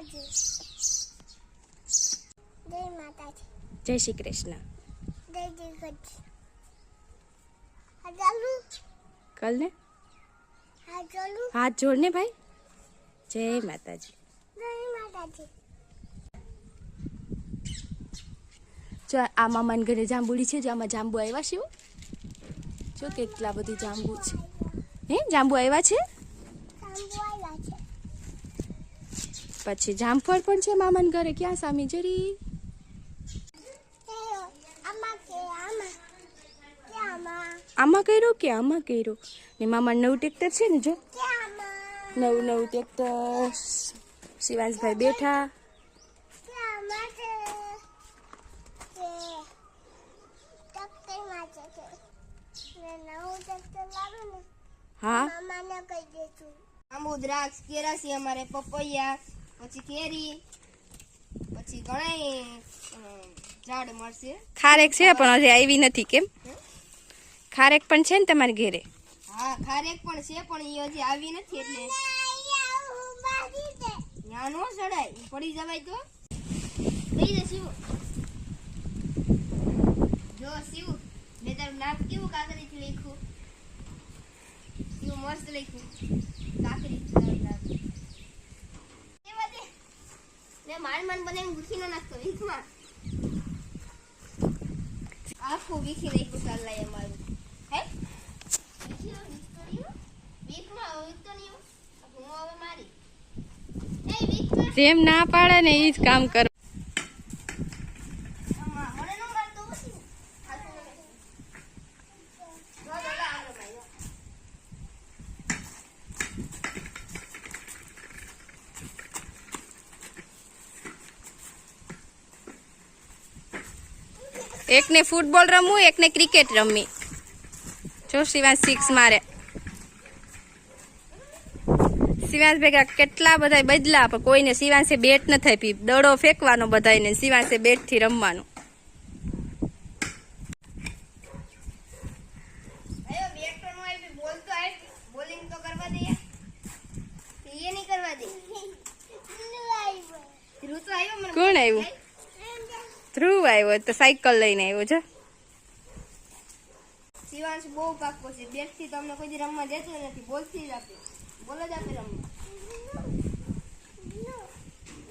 માતાજી. જય માતાજી. જય શ્રી કૃષ્ણ. જય કલ ને? હાથ જોડ. ને ભાઈ? જય માતાજી. જય માતાજી. જો આમાં ઘરે જાંબુડી છે જો આમાં જાંબુ આવ્યા છે જો કેટલા બધી જાંબુ છે. હે જાંબુ આવ્યા છે સાંભળવા છે પછી જામફળ પણ છે મામાને ઘરે. ક્યાં સામી જરી? આમાં આમાં આમાં કર્યો કે આમાં કર્યો? ને મામા નવું ટ્રેક્ટર છે ને જો? નવું નવું ટ્રેક્ટર. શિવાંશભાઈ બેઠા. આમાં હા આંબુ દ્રાક્ષ કેરાસી અમારે પપૈયા. પછી કેરી પછી ઘણા ઝાડ મળશે. ખારેક છે પણ હજી આવી નથી કેમ? ખારેક પણ છે ને તમારી ઘેરે? હા ખારેક પણ છે પણ એ હજી આવી નથી એટલે. ત્યાં નો ચડાય પડી જવાય તો. કઈ દે શિવ. જો શિવ મેં તારું નામ કેવું કાકરીથી લખ્યું? શિવ મસ્ત લખ્યું. કાકરી તારું નામ કેવા દે ને માન બનાવીને ગુથી નો નાખતો વીખમાં આખું વીખી નાખ્યું ચાલાય અમારું હે વીખી નો વીખતો નહીં વીખમાં વીખતો નહીં હું હવે મારી જેમ ના પાડે ને એ જ કામ કરો આમાં મને નો મારતો પછી હાથું ન લાગે. જો દાદા આલો ભાઈ જો. એકને ફૂટબોલ રમવું એકને ક્રિકેટ રમવી. જો શિવાંશ સિક્સ મારે. શિવાંશ ભેગા કેટલા બધા બદલા પણ કોઈને શિવાંશે બેટ ન થઈ પી દડો ફેંકવાનો બધાને શિવાંશે બેટથી રમવાનું. કોણ આવ્યું? ધ્રુવ આવ્યો, તો સાયકલ લઈને આવ્યો છે શિવાંશ બહુ પાકો છે બેટથી તમને કોઈ રમવા દેતો નથી. બોલતી જ આપે. બોલો જ આપે રમવા.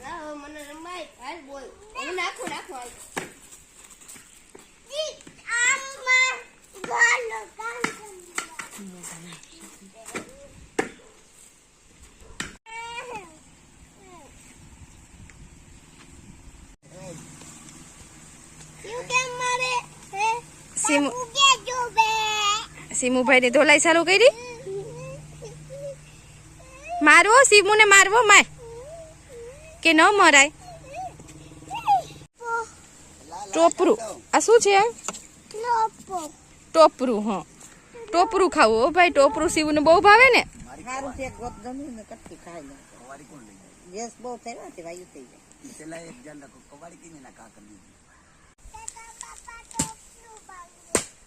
ના મને રમાય. હાલ બોલ. નાખું નાખું, હાલ. સીમુ સીમુભાઈ ની ધોલાઈ ચાલુ કરી? મારવો સીમુને મારવો માય કે ન મરાય? ટોપરું. આ શું છે? ટોપરું. હા. ટોપરું ખાવું ઓ ભાઈ ટોપરું સીવું બહુ ભાવે ને? ને ગેસ બહુ ને તે વાયુ થઈ જાય.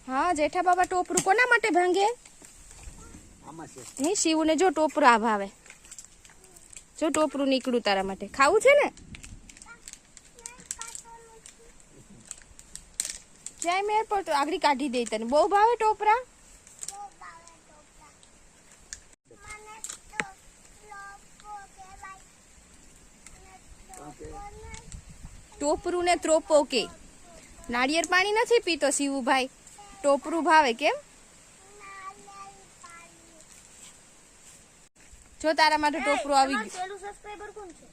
હા જેઠા બાબા ટોપરું કોના માટે ભાંગે? હે શિવને જો ટોપરું આ ભાવે જો ટોપરું નીકળું તારા માટે. ખાવું છે ને? જાય મેર પર તો આગળ કાઢી દે તને. બહુ ભાવે ટોપરા? ટોપરું ને ત્રોપો કે. નાળિયેર પાણી નથી પીતો શિવુભાઈ. ટોપરું ભાવે કેમ? જો તારા માટે ટોપરું આવી ગયું. પેલું સબસ્ક્રાઇબર કોણ છે?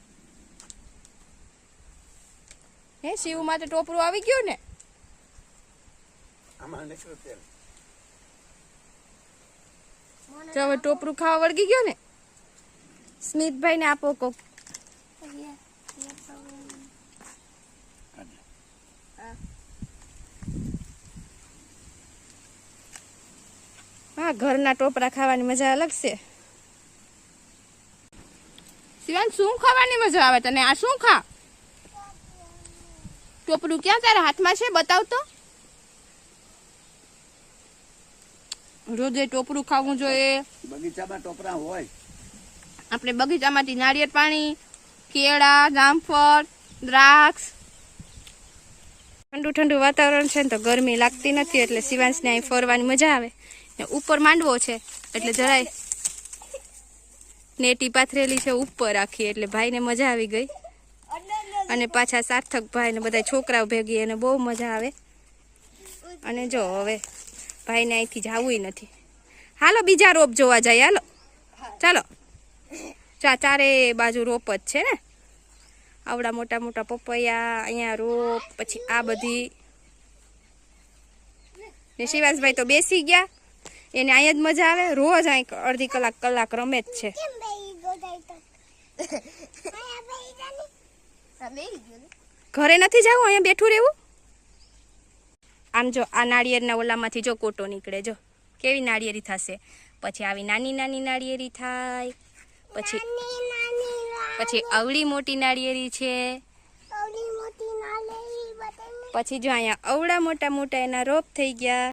હે શિવ માટે ટોપરું આવી ગયું ને? જો હવે ટોપરું ખાવા વળગી ગયો ને? સ્મિતભાઈ ને આપો કોક. હા ઘરના ટોપરા ખાવાની મજા અલગ છે. શિવાન શું ખાવાની મજા આવે તને? આ શું ખા? ટોપરું ક્યાં તારા હાથમાં છે? બતાવ તો. રોજે ટોપરું ખાવું જોઈએ. બગીચામાં ટોપરા હોય. આપણે બગીચામાંથી નાળિયેર પાણી કેળા જામફળ દ્રાક્ષ. ઠંડુ ઠંડુ વાતાવરણ છે ને તો ગરમી લાગતી નથી એટલે શિવાંશને અહીં ફરવાની મજા આવે. ને ઉપર માંડવો છે, એટલે જરાય નેટી પાથરેલી છે, ઉપર આખી, એટલે ભાઈને મજા આવી ગઈ. અને પાછા સાર્થક ભાઈ ને બધા છોકરાઓ ભેગી, એને બહુ મજા આવે. અને જો હવે ભાઈને અહીંથી જવું નથી. હાલો બીજા રોપ જોવા જાય, હાલો. ચાલો. ચા ચારે બાજુ રોપ જ છે ને. આવડા મોટા મોટા પપૈયા, અહીંયા રોપ, પછી આ બધી. ને શિવાસભાઈ તો બેસી ગયા. એને અહીંયા જ મજા આવે. રોજ અહીં અડધી કલાક કલાક રમે જ છે. ઘરે નથી જવું? અહીંયા બેઠું રહેવું? આમ જો આ નાળિયેરના ઓલામાંથી જો કોટો નીકળે જો. કેવી નાળિયેરી થશે? પછી આવી નાની નાની નાળિયેરી થાય. પછી પછી અવળી મોટી નાળિયેરી છે. પછી જો અહીંયા અવળા મોટા મોટા એના રોપ થઈ ગયા.